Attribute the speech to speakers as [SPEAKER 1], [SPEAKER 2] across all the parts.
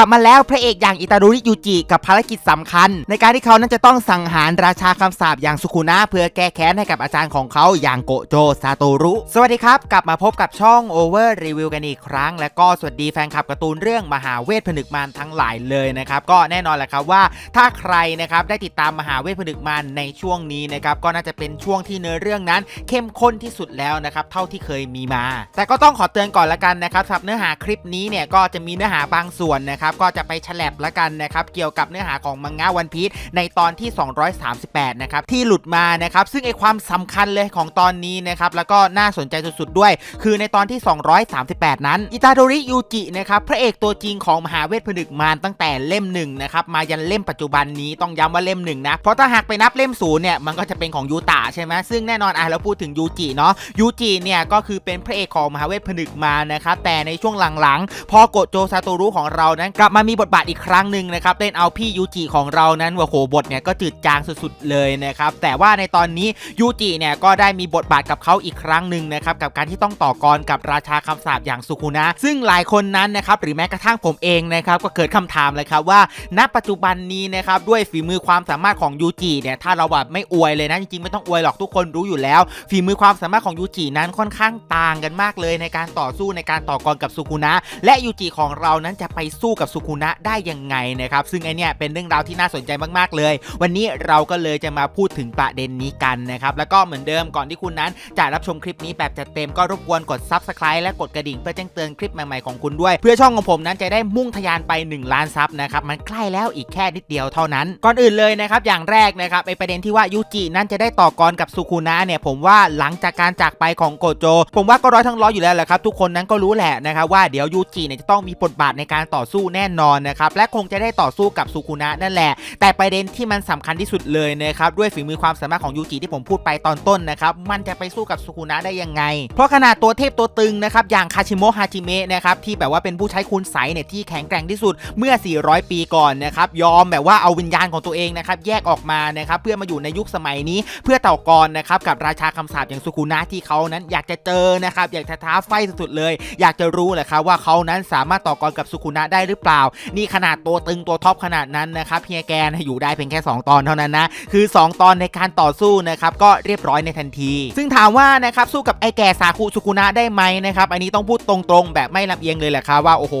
[SPEAKER 1] กลับมาแล้วพระเอกอย่างอิตารุริยูจิกับภารกิจสำคัญ ในการที่เขานั้นจะต้องสังหารราชาคำสาปอย่างสุคุนะเพื่อแก้แค้นให้กับอาจารย์ของเขาอย่างโกโจซาโตรุ สวัสดีครับ กลับมาพบกับช่อง Over Review กันอีกครั้ง และก็สวัสดีแฟนคลับการ์ตูนเรื่องมหาเวทผนึกมารทั้งหลายเลยนะครับ ก็แน่นอนแหละครับว่าถ้าใครนะครับได้ติดตามมหาเวทผนึกมารในช่วงนี้นะครับก็น่าจะเป็นช่วงที่เนื้อเรื่องนั้น เข้มข้นที่สุดแล้วนะครับเท่าที่เคยมีมา แต่ก็ต้องขอเตือนก่อนละกันนะครับสำหรับเนื้อหาคลิปนี้เนี่ยก็จะมีเนื้อหาบางส่วนนะครับก็จะไปฉลับละกันนะครับเกี่ยวกับเนื้อหาของมังงะวันพีชในตอนที่ 238 นะครับที่หลุดมานะครับซึ่งไอความสำคัญเลยของตอนนี้นะครับแล้วก็น่าสนใจสุดๆด้วย คือในตอนที่ 238 นั้นอิตาโดริยูจินะครับพระเอกตัวจริงของมหาเวทผนึกมารตั้งแต่เล่มหนึ่งนะครับมายันเล่มปัจจุบันนี้ต้องย้ำว่าเล่มหนึ่งนะเพราะถ้าหากไปนับเล่มศูนย์เนี่ยมันก็จะเป็นของยูตะใช่ไหมซึ่งแน่นอนอะเราพูดถึงยูจิเนาะยูจิเนี่ยก็คือเป็นพระเอกของมหาเวทผนึกมานะครับแต่ในช่วงหลังๆ พอโกโจซาโตรุของเรานั้นกลับมามีบทบาทอีกครั้งหนึ่งนะครับเล่นเอาพี่ยูจิของเรานั้นว่าโหบทเนี่ยก็จืดจางสุดๆเลยนะครับแต่ว่าในตอนนี้ยูจิเนี่ยก็ได้มีบทบาทกับเขาอีกครั้งหนึ่งนะครับกับการที่ต้องต่อกรกับราชาคำสาปอย่างสุคุนะ ซึ่งหลายคนนั้นนะครับหรือแม้กระทั่งผมเองนะครับก็เกิดคำถามเลยครับว่า ณปัจจุบันนี้นะครับด้วยฝีมือความสามารถของยูจิเนี่ยถ้าเราแบบไม่อวยเลยนะจริงๆไม่ต้องอวยหรอกทุกคนรู้อยู่แล้ว ฝีมือความสามารถของยูจินั้นค่อนข้างต่างกันมากเลยในการต่อสู้ในการต่อกรกับสุคุนะ และยูจิของเรานั้นจะไปสู้กับสุคุนะได้ยังไงนะครับซึ่งไอเนี่ยเป็นเรื่องราวที่น่าสนใจมากๆเลย วันนี้เราก็เลยจะมาพูดถึงประเด็นนี้กันนะครับแล้วก็เหมือนเดิมก่อนที่คุณนั้นจะรับชมคลิปนี้แบบจัดเต็มก็รบกวนกด Subscribe และกดกระดิ่งเพื่อแจ้งเตือนคลิปใหม่ๆของคุณด้วย เพื่อช่องของผมนั้นจะได้มุ่งทะยานไป 1 ล้านซับนะครับมันใกล้แล้วอีกแค่นิดเดียวเท่านั้น ก่อนอื่นเลยนะครับอย่างแรกนะครับไอประเด็นที่ว่ายูจินั้นจะได้ต่อกรกับสุคุนะเนี่ยผมว่าหลังจากการจากไปของโกโจ ผมว่าก็ร้อยทั้งร้อยอยู่แล้วแหละครับทุกคนนั้นก็รู้แหละนะครับว่าเดี๋ยวยูจิเนี่ยจะต้องมีบทบาทในการต่อสู้แน่นอนนะครับและคงจะได้ต่อสู้กับสุคุนะนั่นแหละ แต่ประเด็นที่มันสำคัญที่สุดเลยนะครับด้วยฝีมือความสามารถของยูจิที่ผมพูดไปตอนต้นนะครับมันจะไปสู้กับสุคุนะได้ยังไง เพราะขนาดตัวเทพตัวตึงนะครับอย่างคาชิโมะฮาจิเมะนะครับที่แบบว่าเป็นผู้ใช้คุณใสเนี่ยที่แข็งแกร่งที่สุดเมื่อ 400 ปีก่อนนะครับยอมแบบว่าเอาวิญญาณของตัวเองนะครับแยกออกมานะครับเพื่อมาอยู่ในยุคสมัยนี้ เพื่อต่อกรนะครับกับราชาคำสาปอย่างสุคุนะที่เขานั้นอยากจะเจอนะครับอยากจะท้าไฟสุดๆเลย อยากจะรู้แหละครับว่าเขานั้นสามารถต่อกรกับสุคุนะได้หรือเปล่า นี่ขนาดตัวตึงตัวท็อปขนาดนั้นนะครับเฮียแกนอยู่ได้เพียงแค่ 2 ตอนเท่านั้นนะ คือ 2 ตอนในการต่อสู้นะครับก็เรียบร้อยในทันที ซึ่งถามว่านะครับสู้กับไอ้แก่สาคุสุคุนะได้ไหมนะครับอันนี้ต้องพูดตรงๆ แบบไม่ลำเอียงเลยแหละครับว่าโอ้โห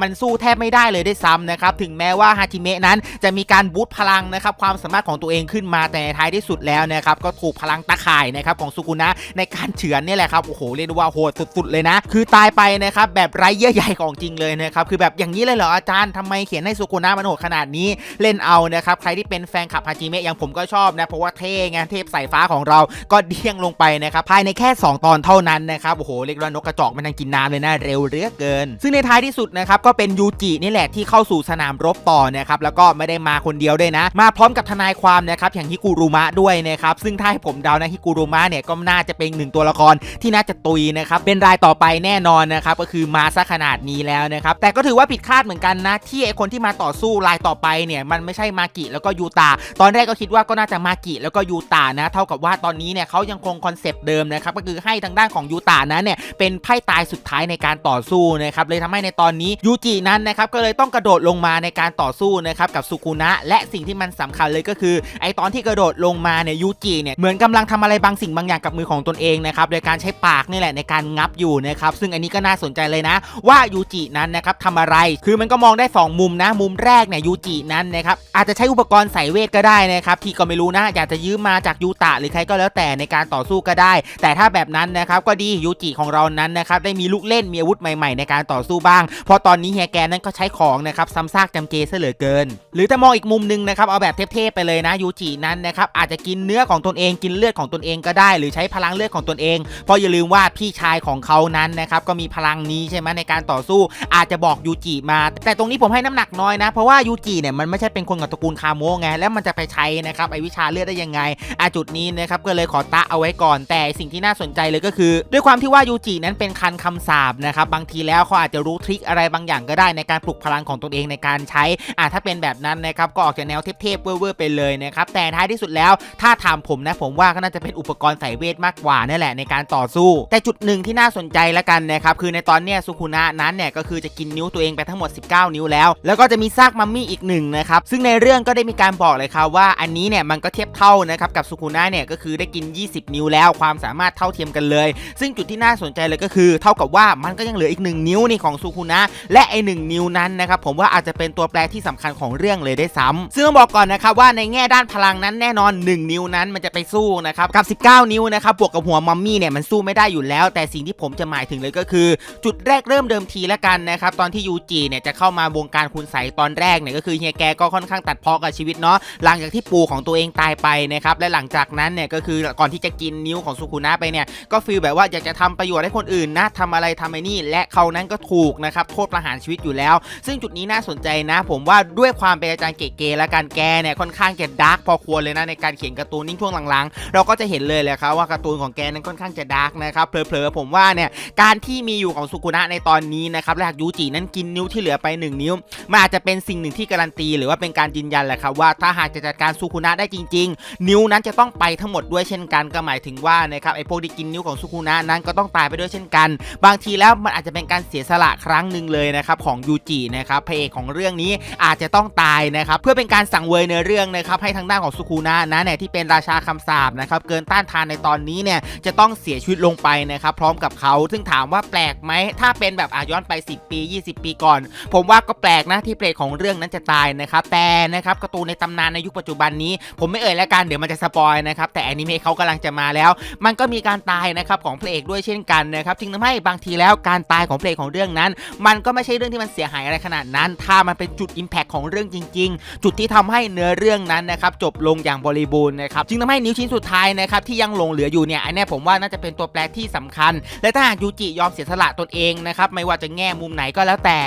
[SPEAKER 1] มันสู้แทบไม่ได้เลยได้ซ้ำนะครับถึงแม้ว่าฮาจิเมะนั้นจะมีการบูตพลังนะครับความสามารถของตัวเองขึ้นมาแต่ในท้ายที่สุดแล้วนะครับก็ถูกพลังตะข่ายนะครับของสุกุนะในการเฉือนนี่แหละครับโอ้โหเรียกว่าโหดสุดๆเลยนะ คือตายไปนะครับแบบไร้เยื่อใยของจริงเลยนะครับคือแบบอย่างนี้เลยเหรออาจารย์ทำไมเขียนให้สุกุนะมันโหดขนาดนี้เล่นเอานะครับใครที่เป็นแฟนคลับฮาจิเมะอย่างผมก็ชอบนะเพราะว่าเท่ไงเทพสายฟ้าของเราก็เดี้ยงลงไปนะครับภายในแค่ 2 ตอนเท่านั้นนะครับโอ้โหเรียกว่านกกระจอกมันยังกินน้ำเลยนะเร็วเหลือเกิน ซึ่งในท้ายที่สุดนะครับก็เป็นยูจินี่แหละที่เข้าสู่สนามรบต่อนะครับแล้วก็ไม่ได้มาคนเดียวด้วยนะ มาพร้อมกับทนายความนะครับอย่างฮิกุรุมะด้วยนะครับซึ่งถ้าให้ผมเดานะฮิกุรุมะเนี่ยก็น่าจะเป็นหนึ่งตัวละครที่น่าจะตุยนะครับเป็นรายต่อไปแน่นอนนะครับก็คือมาซะขนาดนี้แล้วนะครับแต่ก็ถือว่าผิดคาดเหมือนกันนะที่ไอคนที่มาต่อสู้รายต่อไปเนี่ยมันไม่ใช่มากิแล้วก็ยูตา ตอนแรกก็คิดว่าก็น่าจะมากิแล้วก็ยูตานะ เท่ากับว่าตอนนี้เนี่ยเขายังคงคอนเซปต์เดิมนะครับก็คือให้ทางด้านของยูตานั้นเนี่ยเป็นไพ่ตายสุดท้ายในการต่อสู้นะครับเลยทำให้ในตอนนี้ยูจินั้นนะครับก็เลยต้องกระโดดลงมาในการต่อสู้นะครับกับสุกุนะและสิ่งที่มันสำคัญเลยก็คือ ไอตอนที่กระโดดลงมาเนี่ยยูจิเนี่ยเหมือนกำลังทำอะไรบางสิ่งบางอย่างกับมือของตนเองนะครับโดยการใช้ปากนี่แหละในการงับอยู่นะครับซึ่งอันนี้ก็น่าสนใจเลยนะ ว่ายูจินั้นนะครับทำอะไรคือมันก็มองได้ 2 มุมนะ มุมแรกเนี่ยยูจินั้นนะครับอาจจะใช้อุปกรณ์ใส่เวทก็ได้นะครับที่ก็ไม่รู้นะอยากจะยืมมาจากยูตะหรือใครก็แล้วแต่ในการต่อสู้ก็ได้ แต่ถ้าแบบนั้นนะครับก็ดียูจิของเรานั้นนะครับได้มีลูกเล่นมีอาวุธใหม่ๆ ในการต่อสู้บ้าง เพราะตอนนี้เฮียแกนนั้นก็ใช้ของนะครับซ้ำซากจำเจซะเหลือเกิน หรือถ้ามองอีกมุมหนึงนะครับเอาแบบเทพๆไปเลยนะยูจินั้นนะครับอาจจะกินเนื้อของตนเองกินเลือดของตนเองก็ได้ หรือใช้พลังเลือดของตนเอง เพราะอย่าลืมว่าพี่ชายของเขานั้นนะครับก็มีพลังนี้ใช่ไหมในการต่อสู้อาจจะบอกยูจิมาแต่ตรงนี้ผมให้น้ำหนักน้อยนะ เพราะว่ายูจิเนี่ยมันไม่ใช่เป็นคนกับตระกูลคาโมะไงแล้วมันจะไปใช้นะครับไอวิชาเลือดได้ยังไงอาจุดนี้นะครับก็เลยขอตะเอาไว้ก่อน แต่สิ่งที่น่าสนใจเลยก็คือ ด้วยความที่ว่ายูจินั้นเป็นคันคำสาบนะครับบางทีแล้วเขาอาจจะรู้ทริคอะไรบางอย่างก็ได้ในการปลุกพลังของตนเองในการใช้อ่าถ้าเป็นแบบนั้นนะครับก็ออกจากแนวเทพๆเว่อร์ๆไปเลยนะครับแต่ท้ายที่สุดแล้วถ้าถามผมนะผมว่าก็น่าจะเป็นอุปกรณ์ใส่เวทมากกว่านั่นแหละในการต่อสู้ แต่จุดหนึ่งที่น่าสนใจละกันนะครับคือในตอนเนี้ยสุคุนะนั้นเนี่ยก็คือจะกินนิ้วตัวเองไปทั้งหมด19 นิ้วแล้ว แล้วก็จะมีซากมัมมี่อีกหนึ่งนะครับซึ่งในเรื่องก็ได้มีการบอกเลยครับว่าอันนี้เนี่ยมันก็เทียบเท่านะครับกับสุคุนะเนี่ยก็คือได้กิน 20 นิ้วแล้วความสามารถเท่าเทียมกันเลย ซึ่งจุดที่น่าสนใจเลยก็คือ เท่ากับว่ามันก็ยังเหลืออีก 1 นิ้วนี่ของสุคุนะและไอหนึ่งนิ้วนั้นนะครับผมว่าอาจจะเป็นตัวแปรที่สำคัญของเรื่องเลยได้ซ้ำซึ่งต้องบอกก่อนนะครับว่าในแง่ด้านพลังนั้นแน่นอน 1 นิ้วนั้นมันจะไปสู้นะครับกับ 19 นิ้วนะครับบวกกับหัวมัมมี่เนี่ยมันสู้ไม่ได้อยู่แล้ว แต่สิ่งที่ผมจะหมายถึงเลยก็คือ จุดแรกเริ่มเดิมทีแล้วกันนะครับตอนที่ยูจีเนี่ยจะเข้ามาวงการคุณใสตอนแรกเนี่ยก็คือเฮียแกก็ค่อนข้างตัดพอกับชีวิตเนาะหลังจากที่ปู่ของตัวเองตายไปนะครับและหลังจากนั้นเนี่ยก็คือก่อนที่จะกินนิ้วของสุคุนะไปเนี่ยก็ฟีลแบบว่าอยากจะทำประโยชน์ให้คนอื่นนะทำอะไรทำไอ้นี่ และเขานั้นก็ถูกนะครับโทษประหารชีวิตอยู่แล้ว ซึ่งจุดนี้น่าสนใจนะ ผมว่าด้วยความเป็นอาจารย์เก๋ๆและการแกเนี่ยค่อนข้างจะดาร์กพอควรเลยนะในการเขียนการ์ตูนนิ่งช่วงหลังๆ เราก็จะเห็นเลยแหละครับว่าการ์ตูนของแกนั้นค่อนข้างจะดาร์กนะครับเผลอๆผมว่าเนี่ยการที่มีอยู่ของสุกุนะในตอนนี้นะครับและหากยูจินั้นกินนิ้วที่เหลือไป 1 นิ้วมันอาจจะเป็นสิ่งหนึ่งที่การันตี หรือว่าเป็นการยืนยันแหละครับว่าถ้าหากจะจัดการสุคุนะได้จริง ๆ นิ้วนั้นจะต้องไปทั้งหมดด้วยเช่นกันก็หมายถึงว่านะครับไอ้พวกที่กินนิ้วของสุคุนะนั้นก็ต้องตายไปด้วยเช่นกัน บางทีแล้วมันอาจจะเป็นการเสียสละครั้งหนึ่งเลยนะครับของยูจินะครับพระเอกของเรื่องนี้อาจจะต้องตายนะครับเพื่อเป็นการสั่งเวยในเรื่องนะครับให้ทางด้านของสุคุนะนะเนี่ยที่เป็นราชาคำสาปนะครับเกินต้านทานในตอนนี้เนี่ยจะต้องเสียชีวิตลงไปนะครับพร้อมกับเขา ซึ่งถามว่าแปลกไหมถ้าเป็นแบบอาย้อนไป 10 ปี 20 ปีก่อนผมว่าก็แปลกนะที่เปรตของเรื่องนั้นจะตายนะครับแต่นะครับการ์ตูนในตำนานในยุคปัจจุบันนี้ ผมไม่เอ่ยแล้วกันเดี๋ยวมันจะสปอยนะครับแต่อนิเมะเขากำลังจะมาแล้ว มันก็มีการตายนะครับของพระเอกด้วยเช่นกันนะครับจึงทำให้บางทีแล้วการตายของพระเอกของเรื่องนั้น มันก็ไม่ใช่เรื่องที่มันเสียหายอะไรขนาดนั้น ถ้ามันเป็นจุดอิมแพคของเรื่องจริง ๆ จุดที่ทำให้เนื้อเรื่องนั้นนะครับจบลงอย่างบริบูรณ์นะครับจึงทำให้นิ้วชิ้นสุดท้ายนะครับที่ยังหลงเหลืออยู่เนี่ยอันนี้ผมว่าน่าจะเป็นตัวแปรที่สำคัญ และถ้าหากยูจิยอมเสียสละตนเองนะครับไม่ว่าจะแง่มุมไหนก็แล้วแต่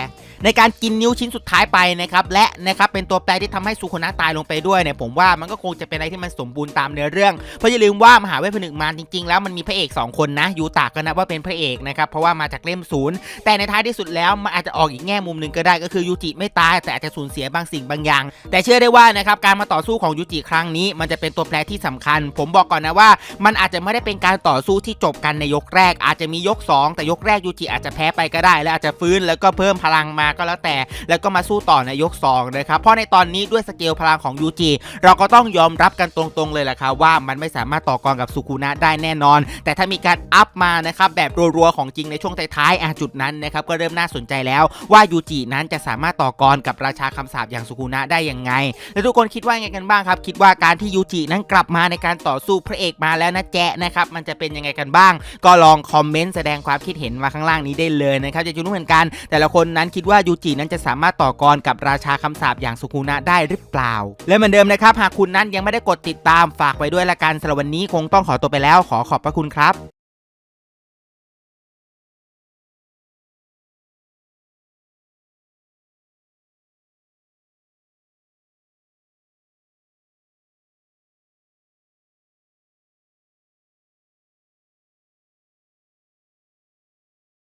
[SPEAKER 1] ในการกินนิ้วชิ้นสุดท้ายไปนะครับและนะครับเป็นตัวแปรที่ทำให้สุโคนะตายลงไปด้วยเนี่ยผมว่ามันก็คงจะเป็นอะไรที่มันสมบูรณ์ตามเนื้อเรื่อง เพราะอย่าลืมว่ามหาเวทผนึกมารจริงๆ แล้วมันมีพระเอก 2 คนนะยูตาก็นับว่าเป็นพระเอกนะครับเพราะว่ามาจากเล่มศูนย์แต่ในท้ายที่สุดแล้วมันอาจจะออกอีกแง่มุมหนึ่งก็ได้ก็คือยูจิไม่ตายแต่อาจจะสูญเสียบางสิ่งบางอย่าง แต่เชื่อได้ว่านะครับการมาต่อสู้ของยูจิครั้งนี้ มันจะเป็นตัวแปรที่สำคัญ ผมบอกก่อนนะว่า มันอาจจะไม่ได้เป็นการต่อสู้ที่จบกันในยกแรก อาจจะมียก 2 แต่ยกแรกยูจิอาจจะแพ้ไปก็ได้ และอาจจะฟื้นแล้วก็เพิ่มพลังมาก็แล้วแต่ แล้วก็มาสู้ต่อในยก2นะครับเพราะในตอนนี้ด้วยสเกลพลังของยูจิเราก็ต้องยอมรับกันตรงๆเลยแหละครับว่ามันไม่สามารถต่อกรกับสุคุนะได้แน่นอน แต่ถ้ามีการอัพมานะครับแบบรัวๆของจริงในช่วงท้ายๆอะจุดนั้นนะครับก็เริ่มน่าสนใจแล้วว่ายูจินั้นจะสามารถต่อกรกับราชาคำสาปอย่างสุคุนะได้ยังไง แล้วทุกคนคิดว่าไงกันบ้างครับ คิดว่าการที่ยูจินั้นกลับมาในการต่อสู้พระเอกมาแล้วนะแจ๊นะครับมันจะเป็นยังไงกันบ้าง ก็ลองคอมเมนต์แสดงความคิดเห็นมาข้างล่างนี้ได้เลยนะครับจะจุรู้เหมือนกัน แต่ละคนนั้นคิดว่ายูจินั้นจะสามารถต่อกรกับราชาคำสาปอย่างสุคุนะได้หรือเปล่า และเหมือนเดิมนะครับ หากคุณนั้นยังไม่ได้กดติดตามฝากไว้ด้วยละกันสำหรับวันนี้คงต้องขอตัวไปแล้วขอขอบพระคุณครับ